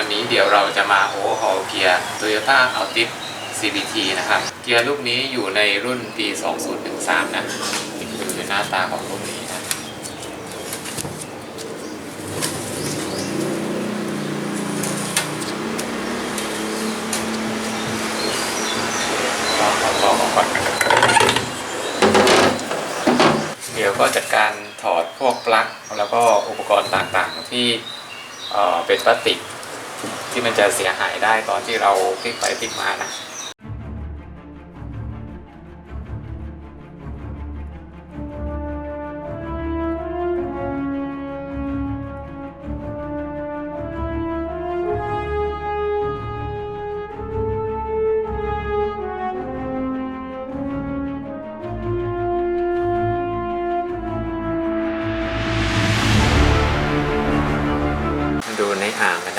วันนี้เดี๋ยวเราจะมาโอเวอร์ฮอลเกียร์ Toyota Altis CVT นะครับ เกียร์ลูกนี้อยู่ในรุ่นปี 2013 นะคือหน้าตาของรุ่นนี้นะก็ขอบอกก่อนเดี๋ยวก็จัดการถอดพวกปลั๊กแล้วก็อุปกรณ์ต่างๆที่เเป็นพลาสติก ที่มันจะเสียหายได้ตอนที่เราพลิกไปพลิกมานะ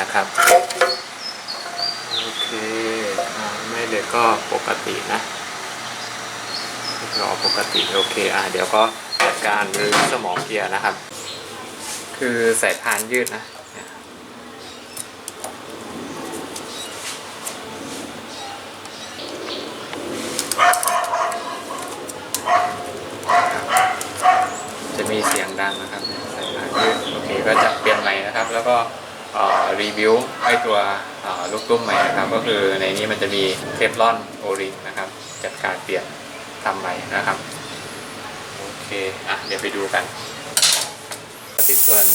นะครับ โอเคอ่าไม่เลยก็ปกตินะรอปกติโอเคอะเดี๋ยวก็จัดการรื้อสมองเกียร์นะครับ คือสายพานยืดนะจะมีเสียงดังนะครับ สายพานยืดโอเคก็จะเปลี่ยนใหม่นะครับ แล้วก็ รีวิวไอตัวลูกตุ้มใหม่นะครับ ก็คือในนี้มันจะมีเทฟลอนโอรินะครับ จัดการเปลี่ยนทำใหม่นะครับ โอเค อะ เดี๋ยวไปดูกันที่ส่วน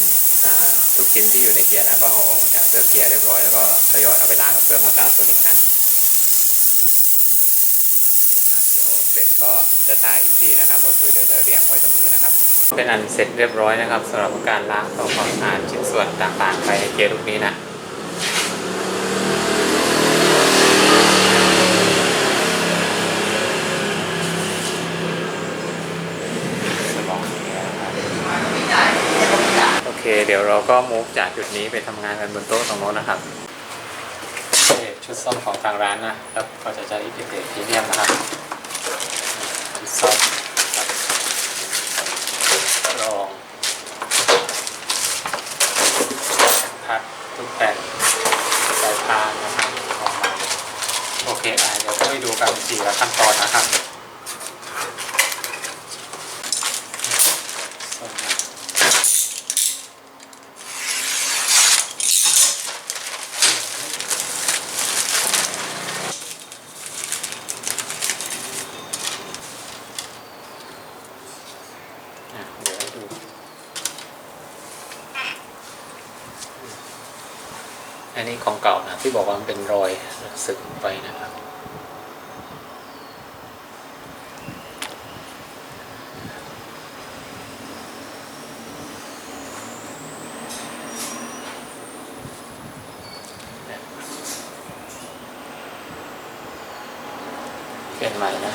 ทุกชิ้นที่อยู่ในเกียร์นะก็เอาออกจากเครื่องเกียร์เรียบร้อยแล้วก็ทยอยเอาไปล้างกับเครื่องอัลตราโซนิกนะ เสร็จก็จะถ่ายอีกทีนะครับ ก็คือเดี๋ยวจะเรียงไว้ตรงนี้นะครับ เป็นอันเสร็จเรียบร้อยนะครับสำหรับการล้างทำความสะอาดชิ้นส่วนต่างๆภายในเกียร์ลูกนี้นะสมองนี้นะครับโอเคเดี๋ยวเราก็มูฟจากจุดนี้ไปทำงานกันบนโต๊ะตรงโน้นนะครับโอเคชุดซ่อมของทางร้านนะครับก็จะใช้อินเทอร์พรีเมียมนะครับชุดซ่อมรองพัดทุกแผ่นสายพานนะครับออกมาโอเคอะเดี๋ยวก็ไปดูกันสี่ละ ขั้นตอนนะครับซ่อมนะอะเดี๋ยวให้ดูอันนี้ของเก่านะที่บอกว่ามันเป็นรอยสึกไปนะครับ เปลี่ยนใหม่นะ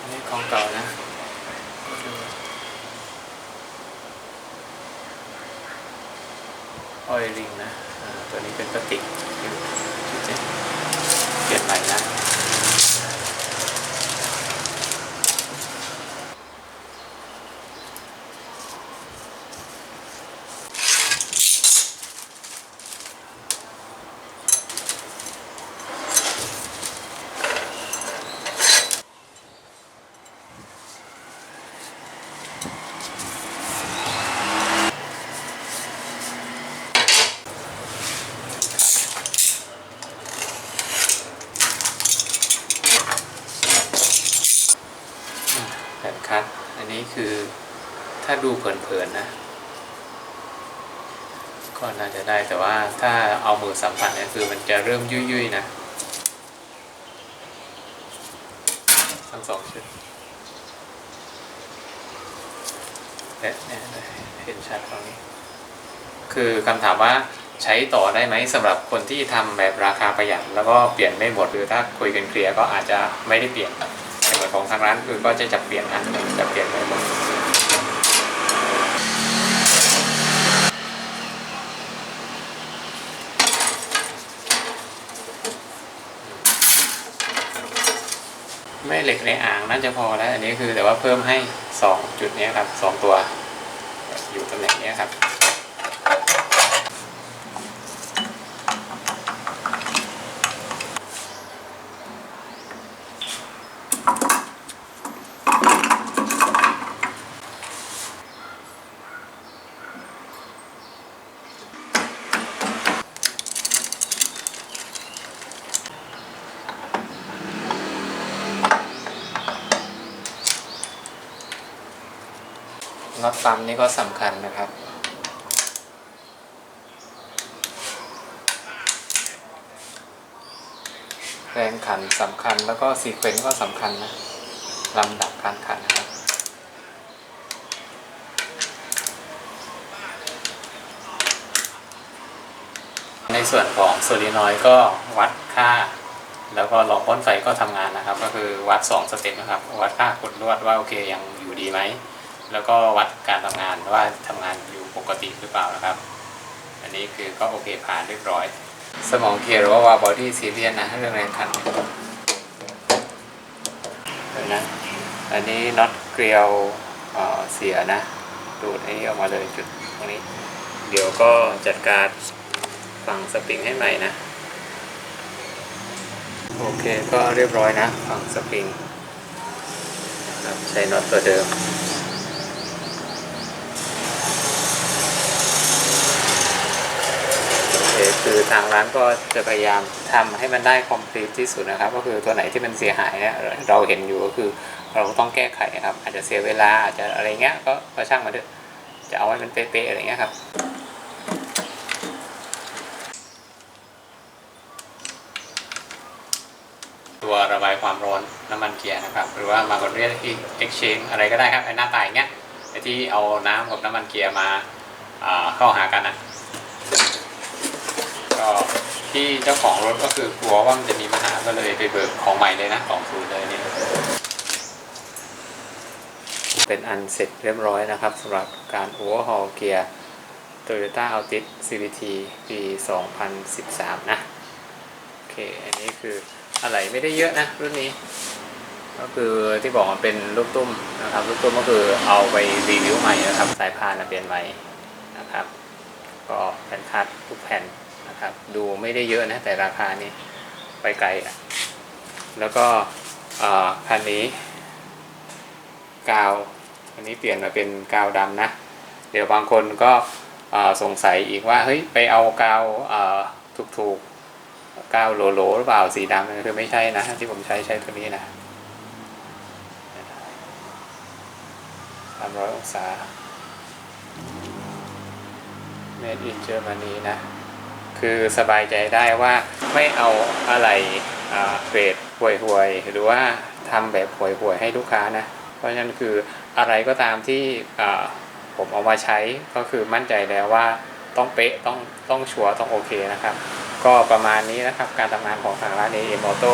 อันนี้ของเก่านะ ออยริงนะตัวนี้เป็นพลาสติกอยู่ที่จะเปลี่ยนใหม่นะ โคัทอันนี้ คือถ้าดูเผินๆนะ ก็น่าจะได้แต่ว่าถ้าเอามือสัมผัสเนี่ยคือมันจะเริ่มยุ่ยๆนะ ทั้งสองชุดเนี่ยเนี่ยเห็นชัดตรงนี้ คือคำถามว่าใช้ต่อได้ไหมสำหรับคนที่ทำแบบราคาประหยัดแล้วก็เปลี่ยนไม่หมดหรือถ้าคุยกันเคลียร์ก็อาจจะไม่ได้เปลี่ยนแต่เหมือนของทางร้านคือก็จะจับเปลี่ยนนะจะเปลี่ยนไม่หมดแม่เหล็กในอ่างน่าจะพอแล้ว อันนี้คือแต่ว่าเพิ่มให้ 2 จุดนี้ครับ 2 ตัว อยู่ตำแหน่งนี้ครับ น็อตปั๊มนี่ก็สำคัญนะครับ แรงขันสำคัญแล้วก็ซีเควนต์ก็สำคัญนะลำดับการขันนะครับในส่วนของโซลินอยด์ก็วัดค่า แล้วก็ลองพ่นไฟก็ทำงานนะครับ ก็คือวัด 2 สเต็ปนะครับ วัดค่ากดลวดว่าโอเคยังอยู่ดีไหม แล้วก็วัดการทำงานว่าทำงานอยู่ปกติหรือเปล่านะครับ อันนี้คือก็โอเคผ่านเรียบร้อย สมองเคลียร์หรือว่าวาบอดี้ซีเรียสนะเรื่องแรงขันเดี๋ยวนะอันนี้น็อตเกลียวเสียนะดูดไอ้นี้ออกมาเลยจุดตรงนี้ เดี๋ยวก็จัดการฝังสปริงให้ใหม่นะ โอเคก็เรียบร้อยนะฝังสปริงครับใช้น็อตตัวเดิม โอเคือทางร้านก็จะพยายามทำให้มันได้คอมพลีทที่สุดนะครับ ก็คือตัวไหนที่มันเสียหายเนี่ยเราเห็นอยู่ก็คือเราต้องแก้ไขครับ อาจจะเสียเวลาอาจจะอะไรเงี้ยก็ก็ช่างมันเถอะจะเอาให้มันเป๊ะๆอะไรเงี้ยครับตัวระบายความร้อนน้ำมันเกียร์นะครับ หรือว่ามากดเรียก exchange อะไรก็ได้ครับไอ้หน้าตาอย่างเงี้ยไอที่เอาน้ำกับน้ำมันเกียร์มาอ่าเข้าหากันอะ ก็ที่เจ้าของรถก็คือกลัวว่ามันจะมีปัญหาก็เลยไปเบิกของใหม่เลยนะของศูนย์เลยนี่เป็นอันเสร็จเรียบร้อยนะครับสำหรับการโอเวอร์ฮอลเกียร์ Toyota Altis CVT ปี 2013 นะ โอเค อันนี้คืออะไรไม่ได้เยอะนะ รุ่นนี้ ก็คือที่บอกมันเป็นลูกตุ้มนะครับ ลูกตุ้มก็คือเอาไปรีวิวใหม่นะครับ สายพานเปลี่ยนใหม่นะครับ ก็แผ่นคัดทุกแผ่น ครับ ดูไม่ได้เยอะนะแต่ราคานี้ไปไกลอะแล้วก็คันนี้ กาวอันนี้เปลี่ยนมาเป็นกาวดำนะ เดี๋ยวบางคนก็สงสัยอีกว่าเฮ้ยไปเอากาวถูกๆกาวโหลๆหรือเปล่าสีดำคือไม่ใช่นะ ที่ผมใช้ใช้ตัวนี้นะสามร้อยองศา Made in Germany นะ คือสบายใจได้ว่าไม่เอาอะไรเกรดห่วยๆ หรือว่าทำแบบห่วยๆให้ลูกค้านะ เพราะฉะนั้นคืออะไรก็ตามที่ผมเอามาใช้ก็คือมั่นใจแล้วว่าต้องเป๊ะต้องต้องชัวร์ต้องโอเคนะครับ ก็ประมาณนี้นะครับการทำงานของทางร้าน AM Auto